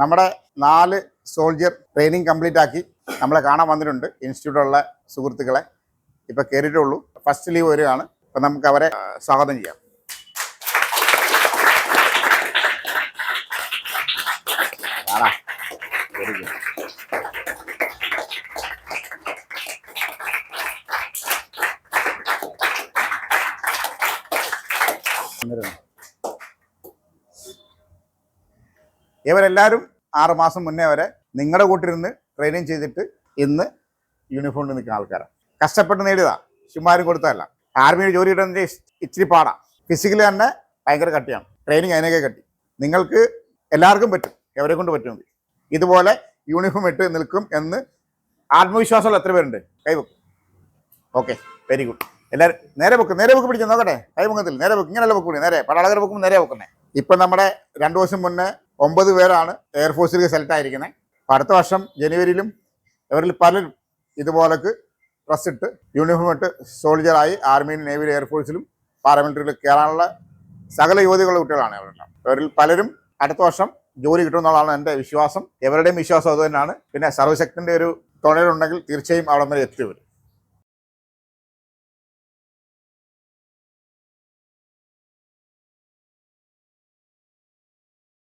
നമ്മുടെ നാല് soldier training complete ആക്കി നമ്മളെ കാണാൻ വന്നിട്ടുണ്ട് ഇൻസ്റ്റിറ്റ്യൂട്ടിലുള്ള സുഹൃത്തുക്കളെ. ഇപ്പം കയറിയിട്ടുള്ളൂ ഫസ്റ്റ് ലീവ് വരികയാണ്. അപ്പം നമുക്ക് അവരെ സ്വാഗതം ചെയ്യാം ഗുഡ് ഇവരെല്ലാവരും ആറുമാസം മുന്നേ വരെ നിങ്ങളുടെ കൂട്ടിരുന്ന് ട്രെയിനിങ് ചെയ്തിട്ട് ഇന്ന് യൂണിഫോമിൽ നിൽക്കുന്ന ആൾക്കാരാണ് കഷ്ടപ്പെട്ട് നേടിയതാ. ചുമ്മാരും കൊടുത്തതല്ല. ആർമിയിൽ ജോലി കിട്ടുന്നത് ഇച്ചിരി പാടാണ് ഫിസിക്കലി തന്നെ ഭയങ്കര കട്ടിയാണ്. ട്രെയിനിങ് അതിനൊക്കെ കട്ടി. നിങ്ങൾക്ക് എല്ലാവർക്കും പറ്റും. എവരെ കൊണ്ട് പറ്റുമെങ്കിൽ ഇതുപോലെ യൂണിഫോം ഇട്ട് നിൽക്കും എന്ന് ആത്മവിശ്വാസമുള്ള എത്ര പേരുണ്ട്? കൈവക്കും ഓക്കെ വെരി ഗുഡ് എല്ലാവരും നേരെ വെക്കും നേരെ വെക്ക് പിടിച്ച് നോക്കട്ടെ. കൈമുഖത്തിൽ നേരെ വെക്കും ഇങ്ങനെയല്ല വെക്കൂടി നേരെ പടാളകർ വെക്കുമ്പോൾ നേരെ വെക്കണേ ഇപ്പം നമ്മുടെ രണ്ടു ദിവസം മുന്നേ ഒമ്പത് പേരാണ് എയർഫോഴ്സിലേക്ക് സെലക്ട് ആയിരിക്കുന്നത് അപ്പോൾ അടുത്ത വർഷം ജനുവരിയിലും ഇവരിൽ പലരും ഇതുപോലക്ക് ഡ്രസ് ഇട്ട് യൂണിഫോം ഇട്ട് സോൾജറായി ആർമിയിലും നേവിയിലും എയർഫോഴ്സിലും പാരാമിലിറ്ററിയിലും കയറാനുള്ള സകല യുവതികളുടെ കുട്ടികളാണ് ഇവരെല്ലാം ഇവരിൽ പലരും അടുത്ത വർഷം ജോലി കിട്ടുമെന്നുള്ളതാണ് എന്റെ വിശ്വാസം. എവരുടെയും വിശ്വാസം അതുതന്നെയാണ്. പിന്നെ സർവശക്തിന്റെ ഒരു തുണയിലുണ്ടെങ്കിൽ തീർച്ചയായും അവിടെ വരെ എത്തി വരും